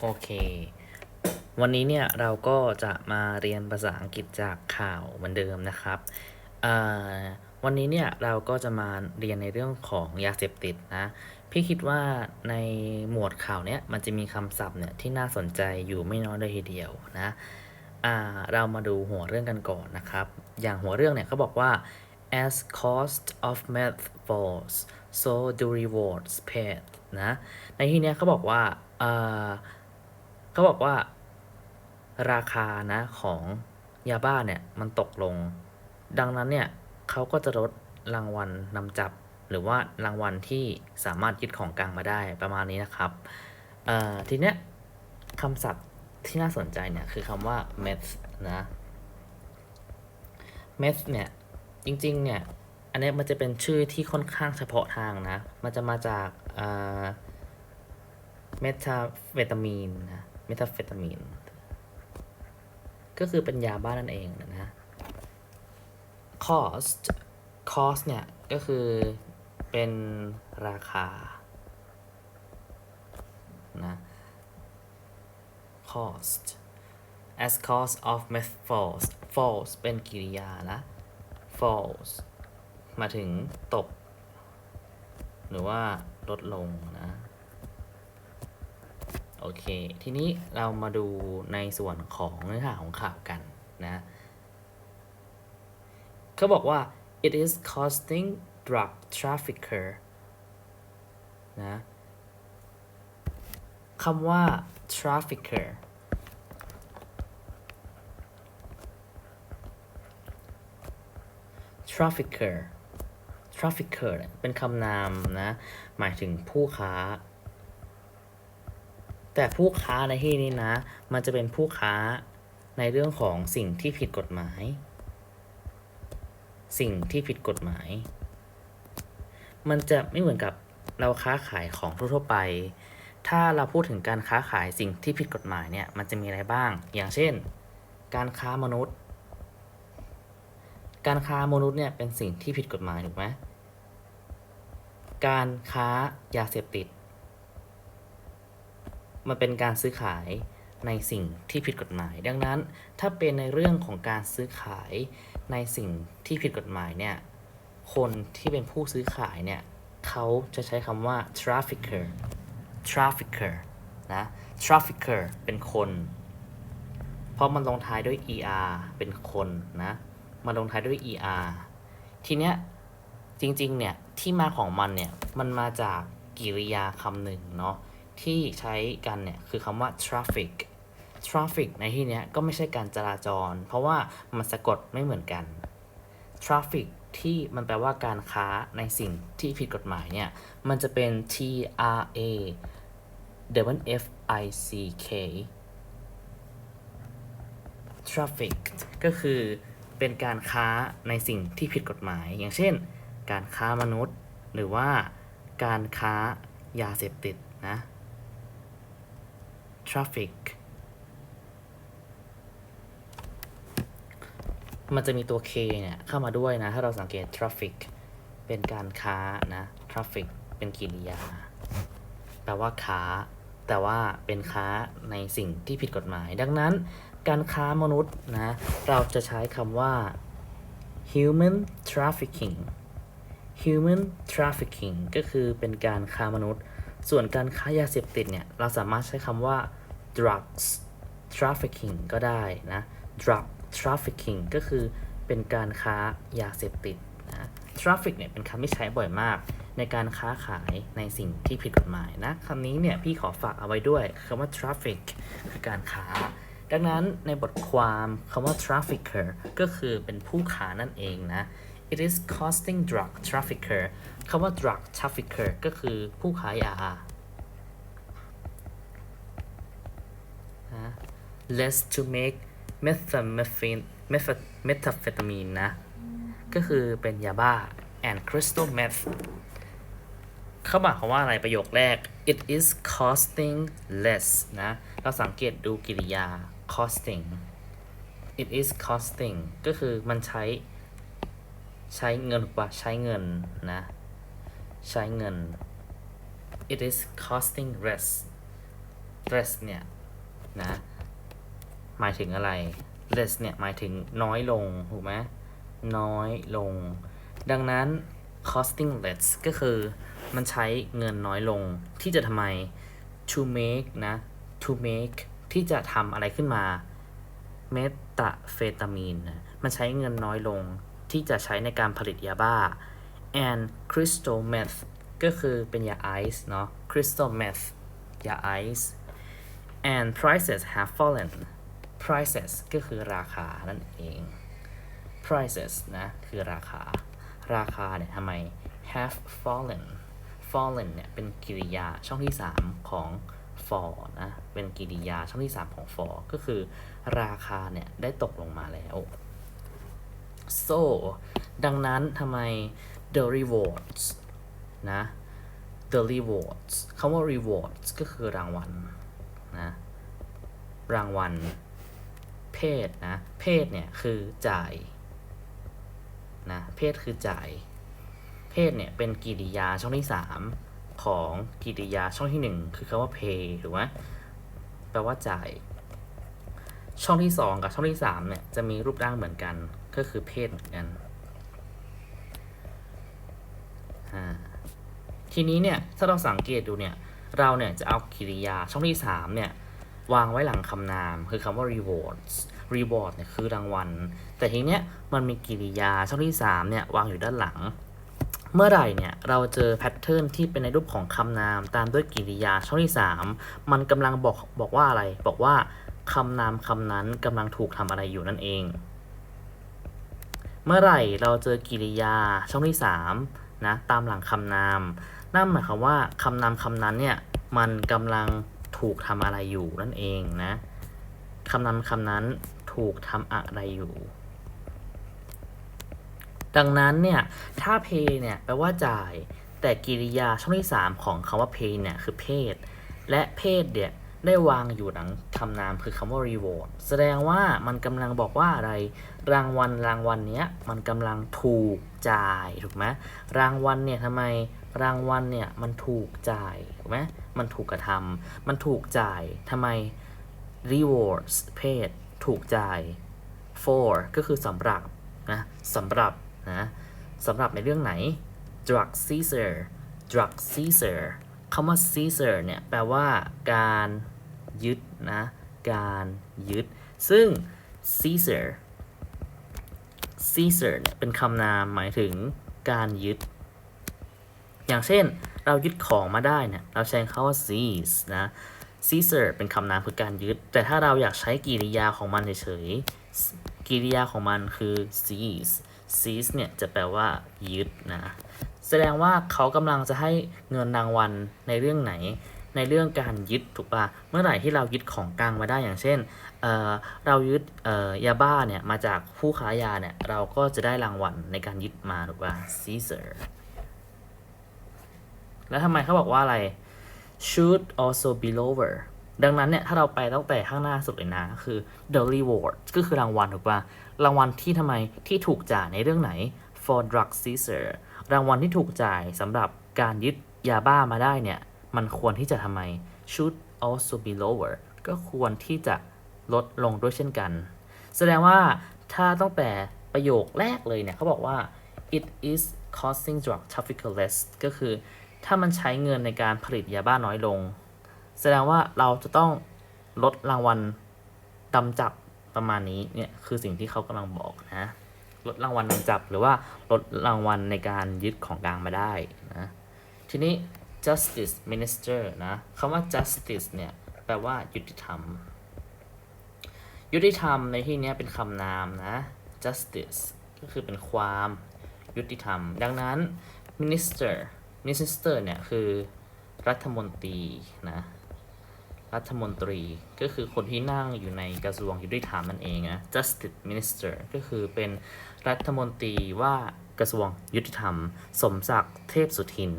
โอเค วันนี้เนี่ยเราก็จะมาเรียนภาษาอังกฤษจากข่าวเหมือนเดิมนะครับอ่าวันนี้เนี่ยเราก็จะมาเรียนในเรื่องของยาเสพติดนะ พี่คิดว่าในหมวดข่าวเนี้ยมันจะมีคำศัพท์เนี่ยที่น่าสนใจอยู่ไม่น้อยเลยทีเดียวนะอ่าเรามาดูหัวเรื่องกันก่อนนะครับ อย่างหัวเรื่องเนี่ยเขาบอกว่า as cost of meth falls so do rewards paid นะ ในที่เนี้ยเขาบอกว่า เขาบอกว่า ราคานะของยาบ้าเนี่ยมันตกลง ดังนั้นเนี่ยเขาก็จะลดรางวัลนำจับ หรือว่ารางวัลที่สามารถยึดของกลางมาได้ประมาณนี้นะครับทีเนี้ยคำศัพท์ที่น่าสนใจเนี่ยคือคำว่า meth นะ meth เนี่ยจริงๆเนี่ยอันนี้มันจะเป็นชื่อที่ค่อนข้างเฉพาะทางนะ มันจะมาจากเมทาเฟตามีนนะ เมทาเฟตามีน ก็คือเป็นยาบ้านั่นเองนะ cost cost เนี่ย ก็คือเป็นราคา นะ cost as cost of meth falls falls เป็นกริยานะ falls มาถึงตก หรือว่าลดลงนะ โอเค ทีนี้เรามาดูในส่วนของเนื้อหาของข่าวกันนะเขาบอกว่า it is costing drug trafficker นะคำว่า trafficker trafficker trafficker เนี่ยเป็นคำนามนะ หมายถึงผู้ค้า แต่ผู้ค้าในที่นี้นะ มันจะเป็นผู้ค้าในเรื่องของสิ่งที่ผิดกฎหมาย สิ่งที่ผิดกฎหมาย มันจะไม่เหมือนกับเราค้าขายของทั่วๆไป ถ้าเราพูดถึงการค้าขายสิ่งที่ผิดกฎหมายเนี่ย มันจะมีอะไรบ้าง อย่างเช่น การค้ามนุษย์ การค้ามนุษย์เนี่ยเป็นสิ่งที่ผิดกฎหมายถูกไหมการค้ายาเสพติด มันเป็นการซื้อขายในสิ่งที่ผิดกฎหมาย ดังนั้นถ้าเป็นในเรื่องของการซื้อขายในสิ่งที่ผิดกฎหมายเนี่ยคนที่เป็นผู้ซื้อขายเนี่ยเขาจะใช้คำว่า trafficker trafficker นะ trafficker เป็นคน เพราะมันลงท้ายด้วย er เป็นคนนะมันลงท้ายด้วย er ทีเนี้ยจริงๆเนี่ยที่มาของมันเนี่ยมันมาจากกริยาคำหนึ่งเนาะ ที่ใช้กันเนี่ยคือคำว่า traffic traffic ในที่นี้ก็ไม่ใช่การจราจร เพราะว่ามันสะกดไม่เหมือนกัน traffic ที่มันแปลว่าการค้าในสิ่งที่ผิดกฎหมายเนี่ย มันจะเป็น T R A W F I C K traffic ก็คือเป็นการค้าในสิ่งที่ผิดกฎหมาย อย่างเช่น การค้ามนุษย์ หรือว่าการค้ายาเสพติดนะ traffic มันจะมีตัว K เนี่ย เข้ามาด้วยนะ ถ้าเราสังเกต traffic เป็นการค้านะ traffic เป็นกริยา แปลว่าค้า แต่ว่าเป็นค้าในสิ่งที่ผิดกฎหมาย ดังนั้น การค้ามนุษย์นะ เราจะใช้คำว่า human trafficking human trafficking ก็คือเป็นการค้ามนุษย์ ส่วนการค้ายาเสพติดเนี่ยเราสามารถใช้คำว่า drugs trafficking ก็ได้นะ drug trafficking ก็คือเป็นการค้ายาเสพติดนะ traffic เนี่ยเป็นคำที่ใช้บ่อยมาก ในการค้าขายในสิ่งที่ผิดกฎหมายนะคำนี้เนี่ยพี่ขอฝากเอาไว้ด้วยคำว่า traffic คือการค้า ดังนั้นในบทความคำว่า trafficker ก็คือเป็นผู้ค้านั่นเองนะ it is costing drug trafficker คำว่า drug trafficker ก็คือผู้ค้ายยา less to make methamphetamine methamphetamine นะ ก็คือเป็นยาบ้า and crystal meth เข้ามาคำว่าอะไรประโยคแรก it is costing less นะ เราสังเกตดูกริยา costing it is costing ก็คือมันใช้ ใช้เงินกว่าใช้เงินนะ ใช้เงิน it is costing less less เนี่ยนะ หมายถึงอะไร less เนี่ยหมายถึงน้อยลง ถูกไหมน้อยลง ดังนั้น costing less ก็คือมันใช้เงินน้อยลงที่จะทำไม to make นะ to make ที่จะทำอะไรขึ้นมา เมตาเฟตามีน มันใช้เงินน้อยลง ที่จะใช้ในการผลิตยาบ้า and crystal meth ก็คือเป็นยาไอซ์เนาะ crystal meth ยาไอซ์ and prices have fallen prices ก็คือราคานั่นเอง prices นะคือราคา ราคาเนี่ยทำไม have fallen fallen เนี่ยเป็นกริยาช่องที่ 3 ของ for นะ เป็นกริยาช่องที่ 3 ของ for ก็คือราคาเนี่ยได้ตกลงมาแล้ว so ดังนั้นทำไม the rewards นะ the rewards คำว่า rewards ก็คือรางวัลนะ รางวัล เพศนะ เพศเนี่ยคือจ่ายนะ เพศคือจ่าย เพศเนี่ยเป็นกิริยาช่องที่3ของกิริยาช่องที่1คือคำว่า pay ถูกไหมแปลว่าจ่าย ช่องที่2กับช่องที่3เนี่ยจะมีรูปร่างเหมือนกัน ก็คือเพศเหมือนกันทีนี้เนี่ยถ้าเราสังเกตดูเนี่ยเราเนี่ยจะเอากริยาช่องที่3เนี่ยวางไว้หลังคำนามคือคำว่า rewards reward เนี่ยคือรางวัล แต่ทีเนี้ยมันมีกริยาช่องที่3เนี่ยวางอยู่ด้านหลัง เมื่อไหร่เนี่ยเราเจอแพทเทิร์นที่เป็นในรูปของคำนาม ตามด้วยกริยาช่องที่ 3 มันกำลังบอกบอกว่าอะไร บอกว่าคำนามคำนั้นกำลังถูกทำอะไรอยู่นั่นเอง เมื่อไหร่เราเจอกริยาช่องที่3นะตามหลังคำนาม นั่นหมายความว่าคำนามคำนั้นเนี่ยมันกำลังถูกทำอะไรอยู่นั่นเองนะคำนามคำนั้นถูกทำอะไรอยู่ ดังนั้นเนี่ยถ้า pay เนี่ยแปลว่าจ่าย แต่กริยาช่องที่ 3 ของคำว่า pay เนี่ยคือเพศ และเพศเนี่ยได้วางอยู่หลังคำนามคือคำว่า reward แสดงว่ามันกำลังบอกว่าอะไร รางวัลรางวัลเนี้ยมันกำลังถูกจ่ายถูกไหมรางวัลเนี่ยทำไมรางวัลเนี่ยมันถูกจ่ายถูกไหมมันถูกกระทำมันถูกจ่ายทำไม rewards เพศถูกจ่าย for ก็คือสำหรับนะสำหรับนะสำหรับในเรื่องไหน drug seizure drug seizure คำว่า seizure เนี่ยแปลว่าการยึดนะ การยึด ซึ่ง seizure seizure เนี่ยเป็นคำนามหมายถึงการยึด อย่างเช่นเรายึดของมาได้เนี่ยเราใช้คำว่า seize นะ seizure เป็นคำนามคือการยึด แต่ถ้าเราอยากใช้กริยาของมันเฉยๆกริยาของมันคือ seize seize เนี่ยจะแปลว่ายึดนะแสดงว่าเขากำลังจะให้เงินรางวัลในเรื่องไหนในเรื่องการยึดถูกปะเมื่อไหร่ที่เรายึดของกลางมาได้อย่างเช่น เรายึดยาบ้าเนี่ยมาจากผู้ค้ายาเนี่ยเราก็จะได้รางวัลในการยึดมาถูกป่ะ seizure แล้วทำไมเขาบอกว่าอะไร should also be lower ดังนั้นเนี่ยถ้าเราไปตั้งแต่ข้างหน้าสุดเลยนะคือ the reward ก็คือรางวัลถูกป่ะรางวัลที่ทำไมที่ถูกจ่ายในเรื่องไหน for drug seizure รางวัลที่ถูกจ่ายสำหรับการยึดยาบ้ามาได้เนี่ย มันควรที่จะทำไม should also be lower ก็ควรที่จะ ลดลงด้วยเช่นกัน แสดงว่าถ้าตั้งแต่ประโยคแรกเลยเนี่ยเขาบอกว่า it is costing drug trafficker less ก็คือถ้ามันใช้เงินในการผลิตยาบ้าน้อยลง แสดงว่าเราจะต้องลดรางวัลดำจับประมาณนี้เนี่ยคือสิ่งที่เขากำลังบอกนะลดรางวัลนำจับหรือว่าลดรางวัลในการยึดของกลางมาได้นะทีนี้ justice minister นะคำว่า justice เนี่ยแปลว่ายุติธรรม ยุติธรรมในที่นี้เป็นคำนามนะ justice ก็คือเป็นความยุติธรรม ดังนั้น minister minister เนี่ยคือรัฐมนตรีนะ รัฐมนตรีก็คือคนที่นั่งอยู่ในกระทรวงยุติธรรมนั่นเองนะ justice minister ก็คือเป็นรัฐมนตรีว่ากระทรวงยุติธรรม สมศักดิ์เทพสุทิน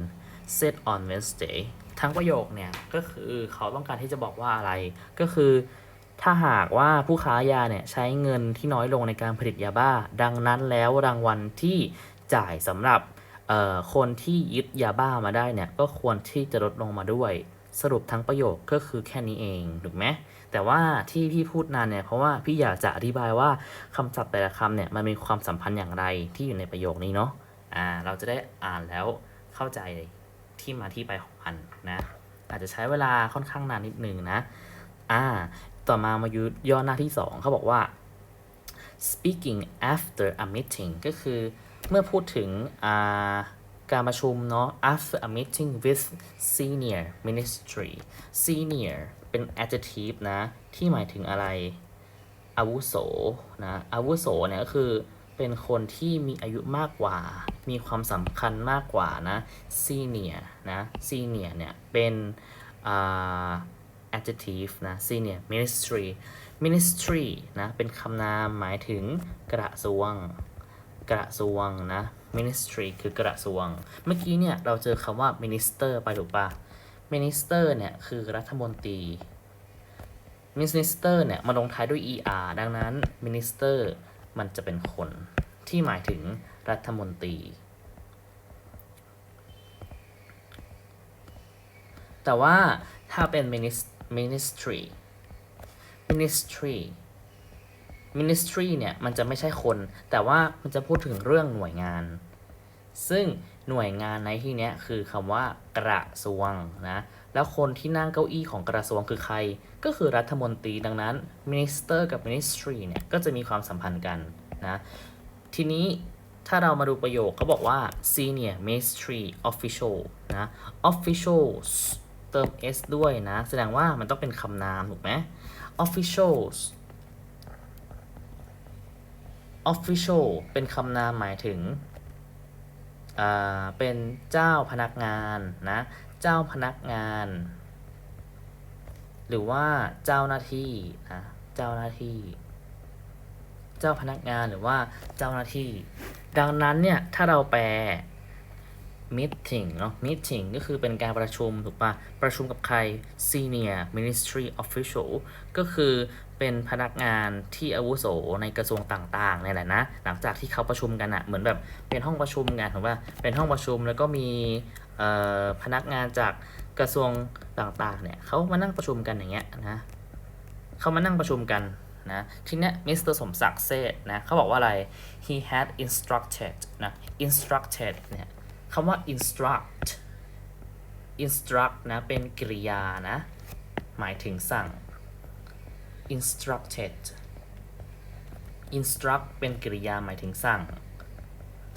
said on Wednesday ทั้งประโยคเนี่ย ก็คือเขาต้องการที่จะบอกว่าอะไรก็คือ ถ้าหากว่าผู้ค้ายาเนี่ยใช้เงินที่น้อยลงในการผลิตยาบ้า ดังนั้นแล้วรางวัลที่จ่ายสำหรับคนที่ยึดยาบ้ามาได้เนี่ยก็ควรที่จะลดลงมาด้วย สรุปทั้งประโยคก็คือแค่นี้เองถูกไหมแต่ว่าที่พี่พูดนานเนี่ยเพราะว่าพี่อยากจะอธิบายว่าคำศัพท์แต่ละคำเนี่ยมันมีความสัมพันธ์อย่างไรที่อยู่ในประโยคนี้เนาะอ่าเราจะได้อ่านแล้วเข้าใจที่มาที่ไปของมันนะอาจจะใช้เวลาค่อนข้างนานนิดนึงนะอ่า ต่อมามายุย่อหน้าที่สองเขาบอกว่า speaking after a meeting ก็คือเมื่อพูดถึงการประชุมเนาะ after a meeting with senior ministry senior เป็น adjective นะ ที่หมายถึงอะไร อาวุโสนะ อาวุโสเนี่ยก็คือเป็นคนที่มีอายุมากกว่า มีความสำคัญมากกว่านะ senior นะ senior เนี่ยเป็นอ่า adjective นะ senior ministry ministry นะ เป็นคำนามหมายถึงกระทรวง กระทรวงนะ ministry คือกระทรวง เมื่อกี้เนี่ยเราเจอคำว่า minister ไปถูกปะ minister เนี่ยคือรัฐมนตรี minister เนี่ยมาลงท้ายด้วย er ดังนั้น minister มันจะเป็นคนที่หมายถึงรัฐมนตรี แต่ว่าถ้าเป็น minis- ministry ministry ministry เนี่ย มันจะไม่ใช่คน แต่ว่ามันจะพูดถึงเรื่องหน่วยงาน ซึ่งหน่วยงานในที่นี้คือคำว่ากระทรวงนะ แล้วคนที่นั่งเก้าอี้ของกระทรวงคือใคร ก็คือรัฐมนตรีดังนั้น minister กับ ministry เนี่ย ก็จะมีความสัมพันธ์กันนะ ทีนี้ถ้าเรามาดูประโยคเขาบอกว่า senior ministry official นะ officials เติม s ด้วยนะ แสดงว่ามันต้องเป็นคำนาม ถูกไหม officials official เป็นคำนามหมายถึง เป็นเจ้าพนักงานนะ เจ้าพนักงาน หรือว่าเจ้าหน้าที่นะ เจ้าหน้าที่ เจ้าพนักงานหรือว่าเจ้าหน้าที่ ดังนั้นเนี่ย ถ้าเราแปล meeting เนาะ meeting ก็คือเป็นการประชุมถูกปะประชุมกับใคร senior ministry official ก็คือเป็นพนักงานที่อาวุโสในกระทรวงต่างๆเนี่ยแหละนะ หลังจากที่เขาประชุมกันอะเหมือนแบบเป็นห้องประชุมกันถูกปะเป็นห้องประชุมแล้วก็มีพนักงานจากกระทรวงต่างๆเนี่ยเขามานั่งประชุมกันอย่างเงี้ยนะเขามานั่งประชุมกันนะทีเนี้ยมิสเตอร์สมศักดิ์เซตนะเขาบอกว่าอะไร he had instructed นะ instructed เนี่ย คำว่า instruct instruct นะ เป็นกริยานะ หมายถึงสั่ง instructed instruct เป็นกริยาหมายถึงสั่ง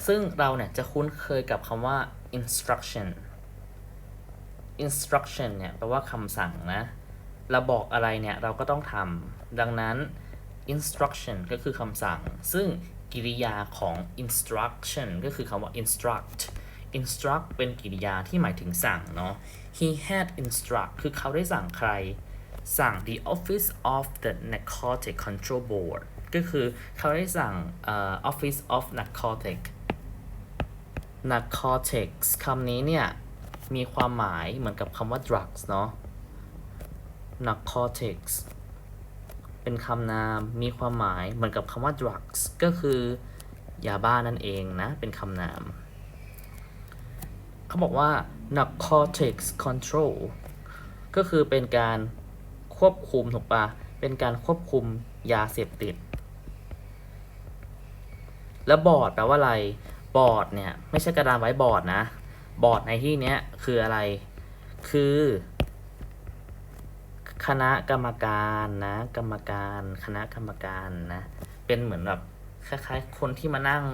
ซึ่งเราเนี่ยจะคุ้นเคยกับคำว่า instruction instruction เนี่ยแปลว่าคำสั่งนะ เราบอกอะไรเนี่ย เราก็ต้องทำ ดังนั้น instruction ก็คือคำสั่ง ซึ่งกิริยาของ instruction ก็คือคำว่า instruct instruct เป็นกริยาที่หมายถึงสั่งเนาะ he had instruct คือเขาได้สั่งใคร สั่ง the office of the narcotic control board ก็คือเขาได้สั่งเอ่อ office of narcotic narcotics คำนี้เนี่ย มีความหมายเหมือนกับคำว่า drugs เนาะ narcotics เป็นคำนามมีความหมายเหมือนกับคำว่า drugs ก็คือยาบ้านั่นเองนะ เป็นคำนาม เขาบอกว่า narcotics control ก็คือเป็นการควบคุมถูกปะเป็นการควบคุมยาเสพติด แล้วบอร์ดแปลว่าอะไร บอร์ดเนี่ยไม่ใช่กระดานไว้บอร์ดนะ บอร์ดในที่เนี้ยคืออะไร คือ คณะกรรมการนะ กรรมการ คณะกรรมการนะ เป็นเหมือนแบบคล้ายๆ คนที่มานั่ง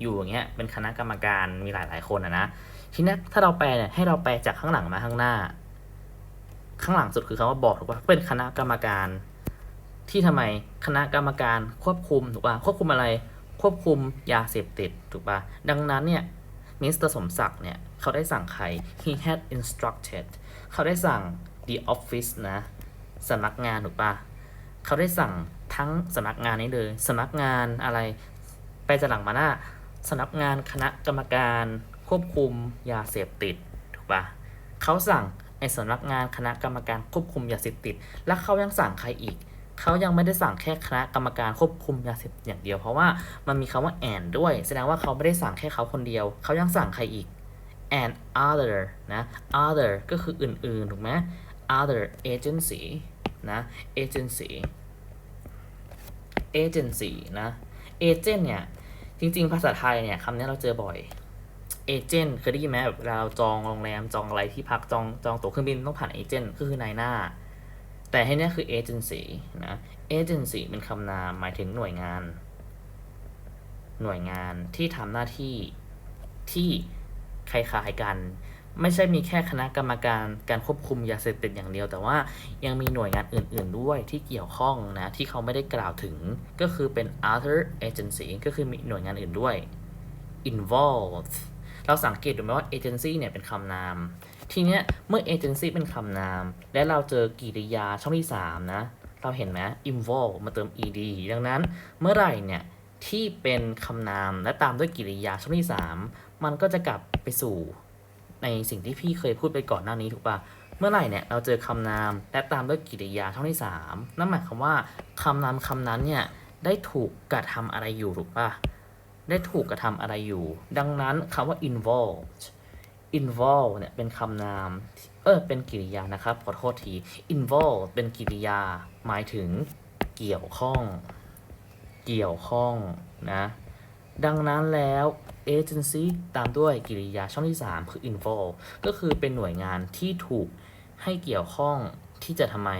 อยู่อย่างเงี้ย เป็นคณะกรรมการมีหลายๆคนอะนะ ทีนี้ถ้าเราแปลเนี่ยให้เราแปลจากข้างหลังมาข้างหน้า ข้างหลังสุดคือคำว่าบอร์ดถูกป่ะเป็นคณะกรรมการ ที่ทำไมคณะกรรมการควบคุมถูกป่ะควบคุมอะไรควบคุมยาเสพติดถูกป่ะดังนั้นเนี่ยมิสเตอร์สมศักดิ์เนี่ยเขาได้สั่งใคร he had instructed เขาได้สั่ง the office นะสำนักงานถูกป่ะเขาได้สั่งทั้งสำนักงานนี้เลยสำนักงานอะไร ไปจากหลังมาหน้าสำนักงานคณะกรรมการ ควบคุมยาเสพติดถูกปะเขาสั่งไอ้สำนักงานคณะกรรมการควบคุมยาเสพติด แล้วเขายังสั่งใครอีกเขายังไม่ได้สั่งแค่คณะกรรมการควบคุมยาเสพติดอย่างเดียว เพราะว่ามันมีคำว่าแอนด้วย แสดงว่าเขาไม่ได้สั่งแค่เขาคนเดียว เขายังสั่งใครอีก and other นะ other ก็คืออื่นๆ ถูกไหม other agency นะ agency agency นะ agent เนี่ย จริงๆ ภาษาไทยเนี่ยคำนี้เราเจอบ่อย เอเจนต์เคยได้ยินไหมแบบเราจองโรงแรมจองอะไรที่พักจองจองตั๋วเครื่องบินต้องผ่านเอเจนต์ก็คือนายหน้า แต่ให้นี้ยคือเอเจนซี่นะเอเจนซี่เป็นคำนามหมายถึงหน่วยงาน หน่วยงานที่ทำหน้าที่ที่คล้ายๆกัน ไม่ใช่มีแค่คณะกรรมการการควบคุมยาเสพติดอย่างเดียว แต่ว่ายังมีหน่วยงานอื่น ๆ ด้วยที่เกี่ยวข้องนะ ที่เขาไม่ได้กล่าวถึงก็คือเป็น other agency ก็คือมีหน่วยงานอื่นด้วย involved เราสังเกตดูไหมว่า agency เนี่ยเป็นคำนาม ทีเนี้ยเมื่อ agency เป็นคำนาม และเราเจอกริยาช่องที่ 3 นะ เราเห็นไหม involve มาเติม ed ดังนั้นเมื่อไหร่เนี่ยที่เป็นคำนามและตามด้วยกริยาช่องที่ 3 มันก็จะกลับไปสู่ในสิ่งที่พี่เคยพูดไปก่อนหน้านี้ถูกปะเมื่อไหร่เนี่ยเราเจอคำนามและตามด้วยกริยาช่องที่ 3 นั่นหมายความว่าคำนามคำนั้นเนี่ยได้ถูกกระทำอะไรอยู่ถูกปะ ได้ถูกกระทำอะไรอยู่ ดังนั้นคำว่า involved involve เนี่ยเป็นคำนาม เออเป็นกริยานะครับ ขอโทษที involve เป็นกริยา หมายถึงเกี่ยวข้อง เกี่ยวข้องนะ ดังนั้นแล้ว agency ตามด้วยกริยาช่องที่ 3 คือ involve ก็คือเป็นหน่วยงานที่ถูกให้เกี่ยวข้องที่จะทำไม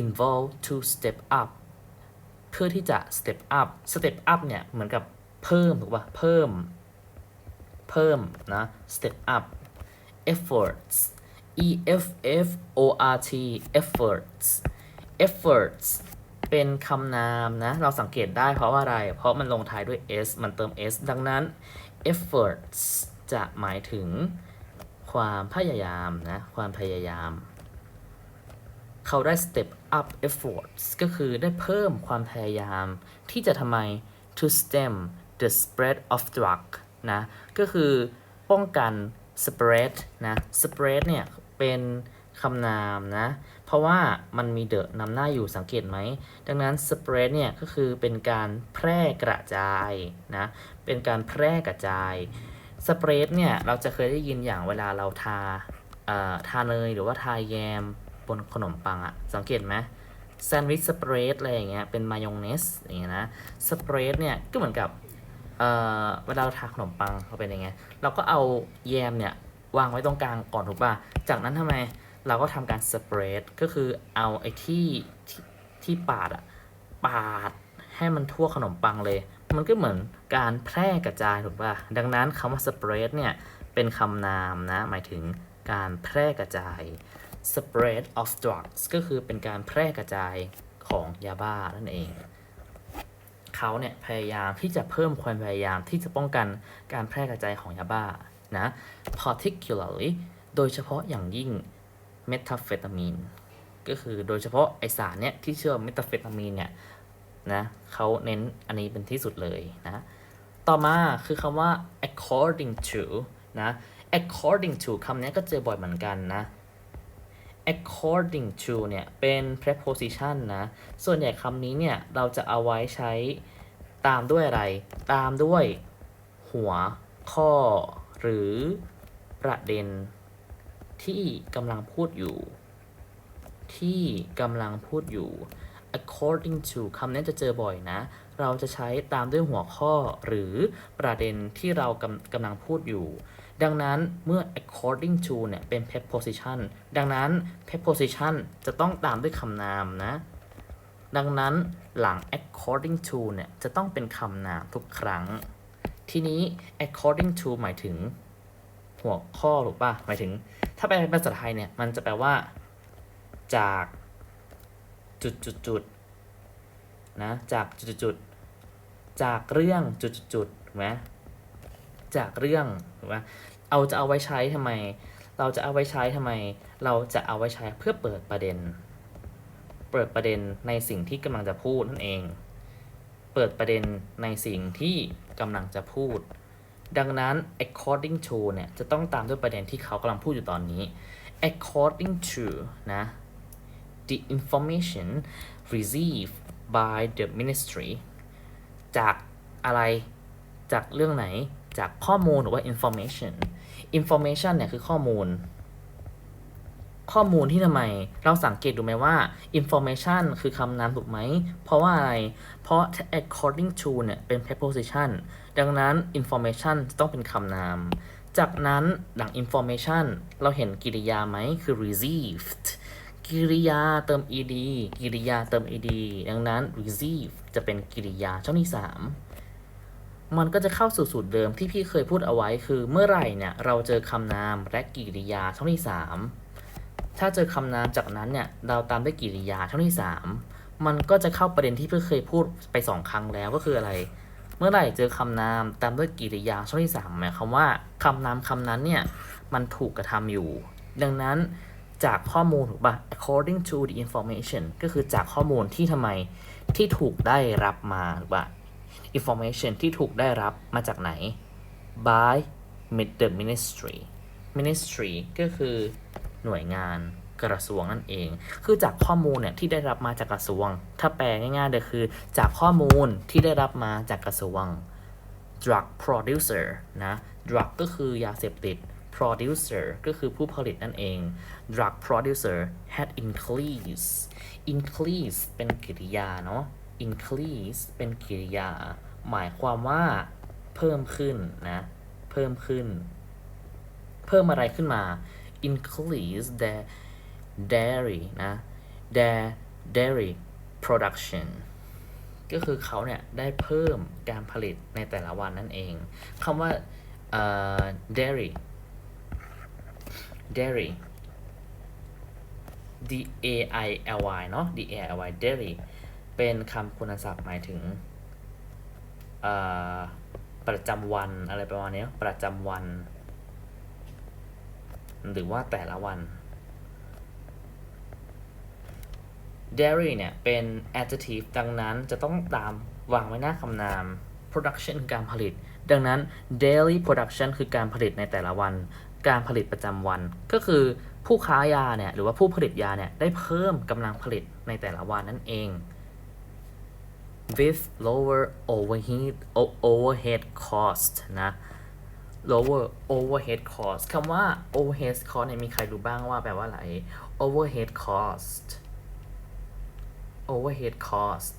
involve to step up เพื่อที่จะ step up step up เนี่ย เหมือนกับ เพิ่มถูกป่ะเพิ่ม เพิ่มนะ step up efforts e f f o r t efforts efforts เป็นคำนามนะ เราสังเกตได้เพราะว่าอะไร เพราะมันลงท้ายด้วย s มันเติม s ดังนั้น efforts จะหมายถึงความพยายามนะ ความพยายาม เขาได้ step up efforts ก็คือได้เพิ่มความพยายามที่จะทำไม to stem the spread of drug นะก็คือป้องกัน spread นะ spread เนี่ยเป็นคำนามนะ เพราะว่ามันมี the นำหน้าอยู่สังเกตไหม ดังนั้น spread เนี่ยก็คือเป็นการแพร่กระจายนะ เป็นการแพร่กระจาย spread เนี่ยเราจะเคยได้ยินอย่างเวลาเราทาเอ่อทาเนยหรือว่าทาแยมบนขนมปังอะสังเกตไหมแซนด์วิชสเปรดอะไรอย่างเงี้ยเป็นมายองเนสอย่างเงี้ยนะสเปรดเนี่ยก็เหมือนกับ เอ่อเวลาเราทาขนมปังเขาเป็นยังไงเราก็เอาแยมเนี่ยวางไว้ตรงกลางก่อนถูกป่ะ จากนั้นทำไมเราก็ทำการสเปรดก็คือเอาไอ้ที่ที่ปาดอะปาดให้มันทั่วขนมปังเลย มันก็เหมือนการแพร่กระจายถูกป่ะ ดังนั้นคำว่าสเปรดเนี่ยเป็นคำนามนะ หมายถึงการแพร่กระจาย spread of drugs ก็คือเป็นการแพร่กระจายของยาบ้านั่นเอง เขาเนี่ยพยายามที่จะเพิ่มความพยายามที่จะป้องกันการแพร่กระจายของยาบ้านะ particularly โดยเฉพาะอย่างยิ่ง methamphetamine ก็คือโดยเฉพาะไอสารเนี่ยที่เชื่อ methamphetamine เนี่ยนะเขาเน้นอันนี้เป็นที่สุดเลยนะ ต่อมาคือคำว่า according to นะ according to คำนี้ก็เจอบ่อยเหมือนกันนะ according to เนี่ยเป็น preposition นะ ส่วนใหญ่คำนี้เนี่ยเราจะเอาไว้ใช้ตามด้วยอะไร ตามด้วยหัวข้อ หรือประเด็น ที่กำลังพูดอยู่ ที่กำลังพูดอยู่ according to คำนี้จะเจอบ่อยนะ เราจะใช้ตามด้วยหัวข้อหรือประเด็นที่เรากำกำลังพูดอยู่ ดังนั้นเมื่อ according to เนี่ยเป็น preposition ดังนั้น preposition จะต้องตามด้วยคำนามนะ ดังนั้นหลัง according to เนี่ยจะต้องเป็นคำนามทุกครั้ง ทีนี้ according to หมายถึง หัวข้อถูกป่ะหมายถึง ถ้าแปลเป็นภาษาไทยเนี่ยมันจะแปลว่า จากจุดจุดจุดนะจากจุดจุดจุดจากเรื่องจุดจุดจุดถูกไหม จากเรื่องถูกไหมเอาจะเอาไว้ใช้ทำไม เราจะเอาไว้ใช้ทำไม เราจะเอาไว้ใช้เพื่อเปิดประเด็น เปิดประเด็นในสิ่งที่กำลังจะพูดนั่นเอง เปิดประเด็นในสิ่งที่กำลังจะพูด ดังนั้น according to เนี่ยจะต้องตามด้วยประเด็นที่เขากำลังพูดอยู่ตอนนี้ according to นะ the information received by the ministry จากอะไรจากเรื่องไหน จากข้อมูลหรือว่า information information เนี่ยคือข้อมูล ข้อมูลที่ทำไม เราสังเกตดูไหมว่า information คือคำนามถูกไหม เพราะว่าอะไร เพราะ according to เนี่ยเป็น preposition ดังนั้น information จะต้องเป็นคำนาม จากนั้นหลัง information เราเห็นกริยาไหมคือ received กริยาเติม ed กริยาเติม ed ดังนั้น receive จะเป็นกริยาช่องที่ 3 มันก็จะเข้าสู่สูตรเดิมที่พี่เคยพูดเอาไว้คือเมื่อไหร่เนี่ยเราเจอคำนามและกริยาช่องที่ 3 ถ้าเจอคำนามจากนั้นเนี่ยเราตามด้วยกริยาช่องที่ 3 มันก็จะเข้าประเด็นที่พี่เคยพูดไปสองครั้งแล้วก็คืออะไร เมื่อไหร่เจอคำนามตามด้วยกริยาช่องที่3หมายความว่าคำนามคำนั้นเนี่ยมันถูกกระทำอยู่ ดังนั้นจากข้อมูลถูกปะ according to the information ก็คือจากข้อมูลที่ทำไมที่ถูกได้รับมาถูกปะ information ที่ถูกได้รับมาจากไหน by the ministry ministry ก็คือหน่วยงานกระทรวงนั่นเอง คือจากข้อมูลเนี่ยที่ได้รับมาจากกระทรวง ถ้าแปลง่ายๆเลยคือ จากข้อมูลที่ได้รับมาจากกระทรวง drug producer นะ drug ก็คือยาเสพติด producer ก็คือผู้ผลิตนั่นเอง drug producer had increased increase เป็นกริยาเนาะ increase เป็นกริยา หมายความว่าเพิ่มขึ้นนะ เพิ่มขึ้น เพิ่มอะไรขึ้นมา increase the dairy นะ the dairy production ก็คือเขาเนี่ยได้เพิ่มการผลิตในแต่ละวันนั่นเอง คำว่าเอ่อ dairy dairy d a i l y เนาะ d a i l y dairy เป็นคำคุณศัพท์หมายถึงประจำวันอะไรประมาณนี้เนอะประจำวัน หรือว่าแต่ละวัน dairy เนี่ย เป็น adjective ดังนั้นจะต้องตามวางไว้หน้าคำนาม production การผลิต ดังนั้น daily production คือการผลิตในแต่ละวัน การผลิตประจำวัน ก็คือผู้ค้ายาเนี่ย หรือว่าผู้ผลิตยาเนี่ย ได้เพิ่มกำลังผลิตในแต่ละวันนั่นเอง with lower overhead overhead cost นะ lower overhead cost คำว่า overhead cost เนี่ยมีใครรู้บ้างว่าแปลว่าอะไร overhead cost overhead cost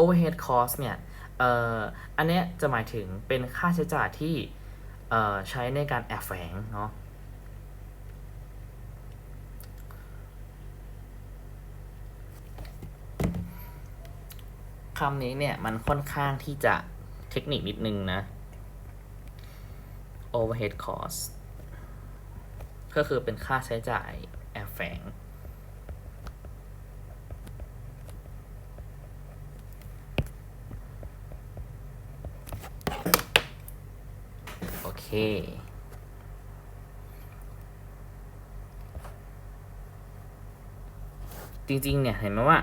overhead cost เนี่ยเอ่ออันเนี้ยจะหมายถึงเป็นค่าใช้จ่ายที่เอ่อใช้ในการแอบแฝงเนาะ คำนี้เนี่ย มันค่อนข้างที่จะเทคนิคนิดนึงนะ overhead cost ก็คือเป็นค่าใช้จ่ายแอบแฝง โอเคจริงๆ เนี่ย เห็นไหมว่า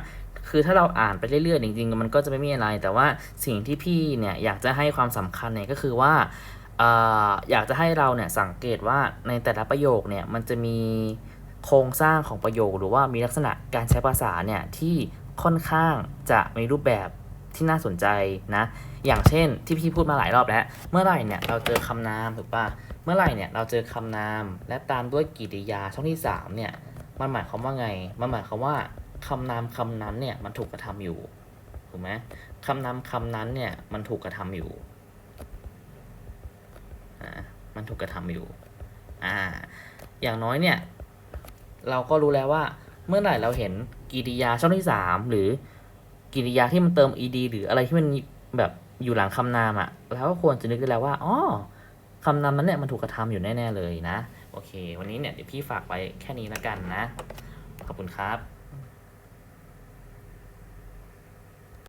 คือถ้าเราอ่านไปเรื่อยๆจริงๆมันก็จะไม่มีอะไร แต่ว่าสิ่งที่พี่เนี่ยอยากจะให้ความสำคัญเนี่ยก็คือว่าออยากจะให้เราเนี่ยสังเกตว่าในแต่ละประโยคเนี่ยมันจะมีโครงสร้างของประโยค หรือว่ามีลักษณะการใช้ภาษาเนี่ยที่ค่อนข้างจะมีรูปแบบที่น่าสนใจนะ อย่างเช่นที่พี่พูดมาหลายรอบแล้ว เมื่อไหร่เนี่ยเราเจอคำนามถูกปะเมื่อไหร่เนี่ยเราเจอคำนามและตามด้วยกริยาช่องที่สามเนี่ยมันหมายความว่าไง มันหมายความว่า คำนามคำนั้นเนี่ยมันถูกกระทำอยู่ถูกไหมคำนามคำนั้นเนี่ยมันถูกกระทำอยู่อ่ามันถูกกระทำอยู่อ่าอย่างน้อยเนี่ย เราก็รู้แล้วว่า เมื่อไหร่เราเห็นกริยาช่องที่สามหรือกิริยาที่มันเติม ed หรืออะไรที่มันแบบอยู่หลังคำนามอะ่ะเราก็ควรจะนึกได้แล้วว่าอ๋อคำนามนั้นเนี่ยมันถูกกระทำอยู่แน่ ๆ เลยนะ โอเค วันนี้เนี่ยเดี๋ยวพี่ฝากไว้แค่นี้แล้วกันนะ ขอบคุณครับ